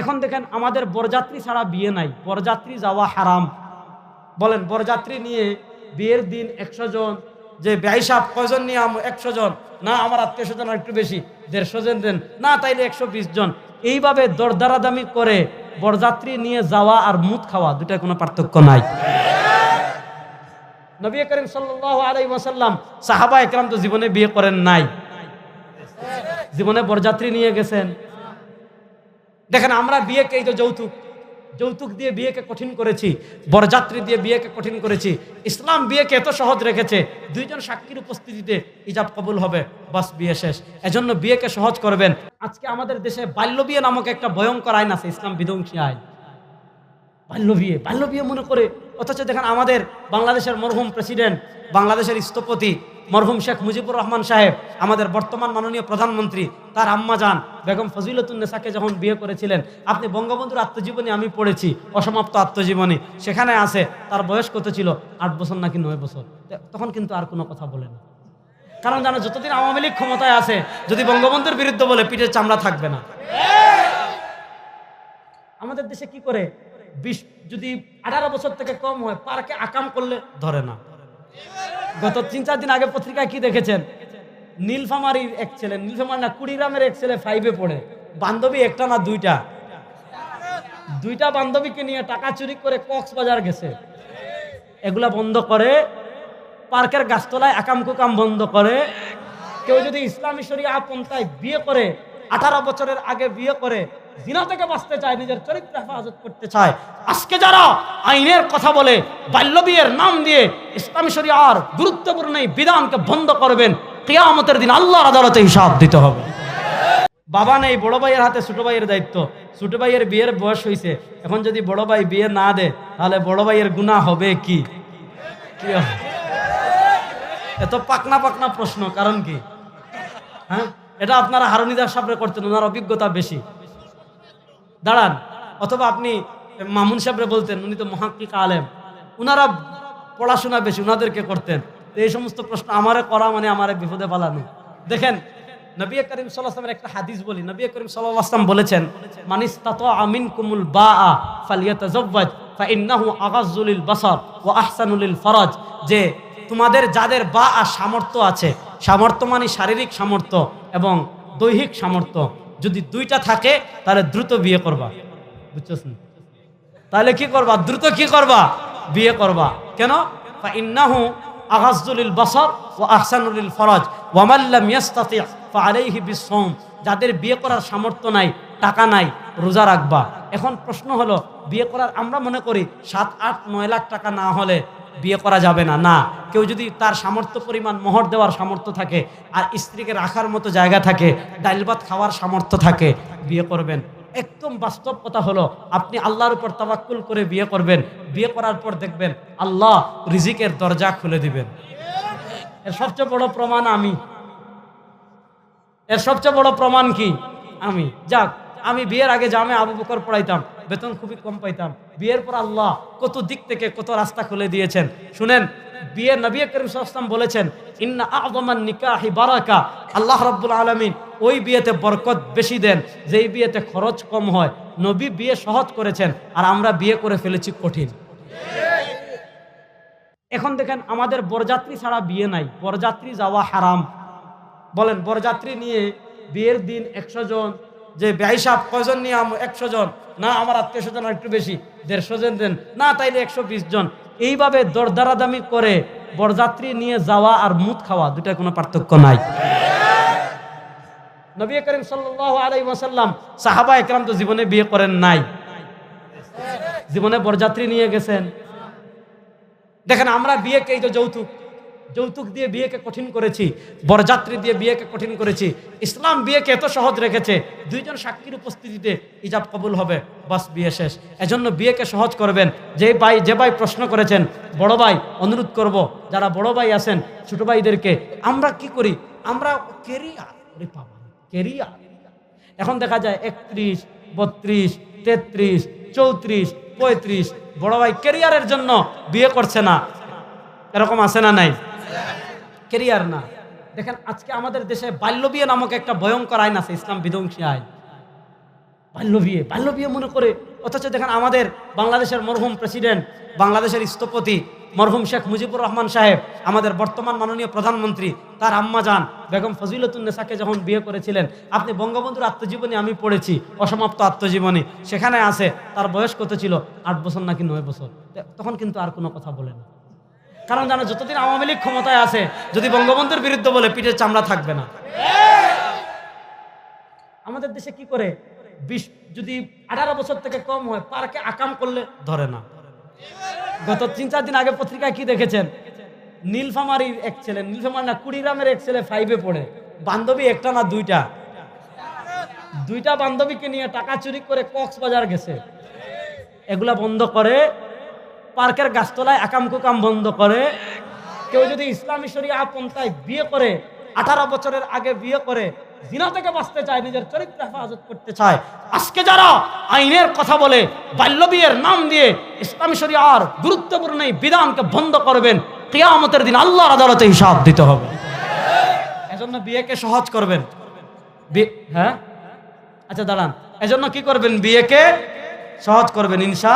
এখন দেখেন আমাদের বরযাত্রী ছাড়া বিয়ে নাই। বরযাত্রী যাওয়া হারাম। বলেন, বরযাত্রী নিয়ে বিয়ের দিন একশো জন, যে ব্যয় সাপ কয়জন নিয়ে একশো জন? না, আমার আত্মীয় স্বজন একটু বেশি, দেড়শো জন দেন। না, তাইলে একশো বিশ জন। এইভাবে দরদারাদামি করে বরযাত্রী নিয়ে যাওয়া আর মুদ খাওয়া দুটার কোনো পার্থক্য নাই। নবী করিম সাল্লাহ আলাই ওয়াসাল্লাম সাহাবা একরাম তো জীবনে বিয়ে করেন নাই। জীবনে বরযাত্রী নিয়ে গেছেন। দেখেন, আমরা বিয়েকে এই যে যৌতুক যৌতুক দিয়ে বিয়েকে কঠিন করেছি, বরযাত্রী দিয়ে বিয়েকে কঠিন করেছি, ইসলাম বিয়েকে এত সহজ রেখেছে, দুইজন সাক্ষীর উপস্থিতিতে ইজাব কবুল হবে, বাস বিয়ে শেষ। এজন্য বিয়েকে সহজ করবেন। আজকে আমাদের দেশে বাল্য বিয়ে নামক একটা ভয়ঙ্কর আইন আছে, ইসলাম বিধ্বংসী আইন। বাল্য বিয়ে বাল্য বিয়ে মনে করে, অথচ দেখেন, আমাদের বাংলাদেশের মরহুম প্রেসিডেন্ট, বাংলাদেশের স্থপতি মরহুম শেখ মুজিবুর রহমান সাহেব, আমাদের বর্তমান মাননীয় প্রধানমন্ত্রী, তার আম্মা যান, বেগম ফজিলতুন্নেসাকে যখন বিয়ে করেছিলেন, আপনি বঙ্গবন্ধুর আত্মজীবনী আমি পড়েছি, অসমাপ্ত আত্মজীবনী, সেখানে আছে, তার বয়স কত ছিল? আট বছর নাকি নয় বছর। তখন কিন্তু আর কোনো কথা বলে না। কারণ জানো, যতদিন আওয়ামী লীগ ক্ষমতায় আছে, যদি বঙ্গবন্ধুর বিরুদ্ধে বলে, পিঠের চামড়া থাকবে না। আমাদের দেশে কি করে? বিশ, যদি আঠারো বছর থেকে কম হয়, পার্কে আকাম করলে ধরে না। গত তিন চার দিন আগে পত্রিকায় কি দেখেছেন? নীলফামারির এক ছেলে, নীলফামার না, কুড়িগ্রামের এক ছেলে ফাইভে পড়ে। বান্ধবী একটা না দুইটা? দুইটা বান্ধবীকে নিয়ে টাকা চুরি করে কক্সবাজার গেছে। এগুলা বন্ধ করে, পার্কের গাছতলায় আকাম কুকাম বন্ধ করে। কেউ যদি ইসলামী শরিয়া পন্থায় বিয়ে করে, আঠারো বছরের আগে বিয়ে করে জিনা থেকে বাঁচতে চায়, নিজের চরিত্র হেফাজত করতে চায়। আজকে যারা আইনের কথা বলে বাল্য বিয়ের নাম দিয়ে ইসলামী শরিয়ার গুরুত্বপূর্ণ এই বিধানকে বন্ধ করবেন, কেয়ামতের দিন আল্লাহর আদালতে হিসাব দিতে হবে। বাবা নেই, বড় ভাইয়ের হাতে ছোট ভাইয়ের দায়িত্ব। ছোট ভাইয়ের বিয়ের বয়স হয়েছে এখন যদি বড় ভাই বিয়ে না দেয়, তাহলে বড় ভাইয়ের গুণা হবে কি? কি এত পাকনা পাকনা প্রশ্ন, কারণ কি? হ্যাঁ? এটা আপনারা হারুনিদার সামনে করতেন, ওনার অভিজ্ঞতা বেশি। দাঁড়ান। অথবা আপনি মামুন সাহেবরে বলতেন, উনি তো মহাক্কিক আলেম। উনারা পড়াশোনা বেশি, উনাদেরকে করতেন। এই সমস্ত প্রশ্ন আমারে করা মানে আমারে বিপদে পালানো দেখেন, নবী করিম সাল্লাহামের একটা হাদিস বলি। নবী করিম সাল্লাম বলেছেন মানিস আমিন কুমুল বা বাসার ও আহসানুলিল ফরাজ। যে তোমাদের যাদের বা সামর্থ্য আছে সামর্থ্য মানে শারীরিক সামর্থ্য এবং দৈহিক সামর্থ্য যদি দুইটা থাকে, তাহলে দ্রুত বিয়ে করবা। বুঝছ? তাহলে কি করবা? দ্রুত কি করবা? বিয়ে করবা। কেন? ইন্নাহু আগাজুলিল বাসর ও আহসানুলিল ফরজ। ওয়ামাল্লাম ইয়াস্তাতি ফালাইহি বিসওম যাদের বিয়ে করার সামর্থ্য নাই, টাকা নাই, রোজা রাখবা। এখন প্রশ্ন হলো, বিয়ে করার আমরা মনে করি সাত, আট, নয় লাখ টাকা না হলে বিয়ে করা যাবে না। না, কেউ যদি তার সামর্থ্য পরিমাণ মোহর দেওয়ার সামর্থ্য থাকে, আর স্ত্রীকে রাখার মতো জায়গা থাকে, ডাইল ভাত খাওয়ার সামর্থ্য থাকে, বিয়ে করবেন। একদম বাস্তব কথা হলো, আপনি আল্লাহর উপর তাবাক্কুল করে বিয়ে করবেন। বিয়ে করার পর দেখবেন, আল্লাহ রিজিকের দরজা খুলে দিবেন। এর সবচেয়ে বড় প্রমাণ আমি। এর সবচেয়ে বড় প্রমাণ কি? আমি। যাক, আমি বিয়ের আগে জামে আবু বকর পড়াইতাম, বেতন খুবই কম পাইতাম। বিয়ের পর আল্লাহ কত দিক থেকে কত রাস্তা খুলে দিয়েছেন। শুনেন বিয়ে নবী করিম সাল্লাম বলেছেন, ইন্না আদমান নিকাহি বারাকা। আল্লাহ রাব্বুল আলামিন ওই বিয়েতে বরকত বেশি দেন, যেই বিয়েতে খরচ কম হয়। নবী বিয়ে সহজ করেছেন, আর আমরা বিয়ে করে ফেলেছি কঠিন। এখন দেখেন, আমাদের বরযাত্রী ছাড়া বিয়ে নাই। বরযাত্রী যাওয়া হারাম। বলেন, বরযাত্রী নিয়ে বিয়ের দিন একশো জন, যে ব্যয় সাপ কয়জন নিয়ে একশো জন? না, আমার আত্মীয় স্বজন একটু বেশি, দেড়শো জন দেন। না, তাইলে একশো বিশ জন। এইভাবে দরদারাদামি করে বরযাত্রী নিয়ে যাওয়া আর মুদ খাওয়া দুটা কোনো পার্থক্য নাই। নবী করিম সাল্লাহ আলাই ওয়াসাল্লাম সাহাবা একরাম তো জীবনে বিয়ে করেন নাই। জীবনে বরযাত্রী নিয়ে গেছেন। দেখেন, আমরা বিয়েকে এই তো যৌতুক। যৌতুক দিয়ে বিয়েকে কঠিন করেছি, বরযাত্রী দিয়ে বিয়েকে কঠিন করেছি, ইসলাম বিয়েকে এত সহজ রেখেছে, দুইজন সাক্ষীর উপস্থিতিতে ইজাব কবুল হবে, বাস বিয়ে শেষ। এজন্য বিয়েকে সহজ করবেন। যে ভাই যে ভাই প্রশ্ন করেছেন, বড় ভাই, অনুরোধ করব, যারা বড় ভাই আছেন, ছোট ভাইদেরকে, আমরা কি করি? আমরা কেরিয়ার কেরিয়ার। এখন দেখা যায় একত্রিশ, বত্রিশ, তেত্রিশ, চৌত্রিশ, পঁয়ত্রিশ, বড় ভাই কেরিয়ারের জন্য বিয়ে করছে না। এরকম আছে না নাই? কেরিয়ার না। দেখেন, আজকে আমাদের দেশে বাল্য বিয়ে নামক একটা ভয়ঙ্কর আইন আছে, ইসলাম বিধ্বংসী আইন। বাল্য বিয়ে বাল্য বিয়ে মনে করে, অথচ দেখেন আমাদের বাংলাদেশের মরহুম প্রেসিডেন্ট, বাংলাদেশের স্থপতি মরহুম শেখ মুজিবুর রহমান সাহেব, আমাদের বর্তমান মাননীয় প্রধানমন্ত্রী, তার আম্মা যান, বেগম ফজিলতুন্নেসাকে যখন বিয়ে করেছিলেন, আপনি বঙ্গবন্ধুর আত্মজীবনী আমি পড়েছি, অসমাপ্ত আত্মজীবনী, সেখানে আছে, তার বয়স কত ছিল? আট বছর নাকি নয় বছর? তখন কিন্তু আর কোনো কথা বলে না। কারণ জানো, যতদিন আওয়ামী লীগ ক্ষমতায় আছে, যদি বঙ্গবন্ধুর বিরুদ্ধে বলে, পিঠের চামড়া থাকবে না। আমাদের দেশে কি করে? বিশ, যদি আঠারো বছর থেকে কম হয় পার্কে আকাম করলে ধরে না। গত তিন চার দিন আগে পত্রিকায় কি দেখেছেন? নীলফামারির এক ছেলে, নীলফামারি না, কুড়িগ্রামের এক ছেলে ফাইভে পড়ে। বান্ধবী একটা না দুইটা? দুইটা বান্ধবীকে নিয়ে টাকা চুরি করে কক্সবাজার গেছে। এগুলা বন্ধ করে পার্কের গাছতলায় আকাম কুকাম বন্ধ করে। কেউ যদি ইসলামী শরিয়া পন্থায় বিয়ে করে, আঠারো বছরের আগে বিয়ে করে, জিনা থেকে বাঁচতে চায়, নিজের চরিত্র হেফাজত করতে চায়, আজকে যারা আইনের কথা বলে বাল্য বিয়ের নাম দিয়ে ইসলামী শরিয়ার গুরুত্বপূর্ণ এই বিধানকে বন্ধ করবেন, কিয়ামতের দিন আল্লাহর আদালতে হিসাব দিতে হবে। এজন্য বিয়েকে সহজ করবেন। হ্যাঁ? আচ্ছা দাঁড়ান। এজন্য কি করবেন? বিয়েকে সহজ করবেন, ইনশা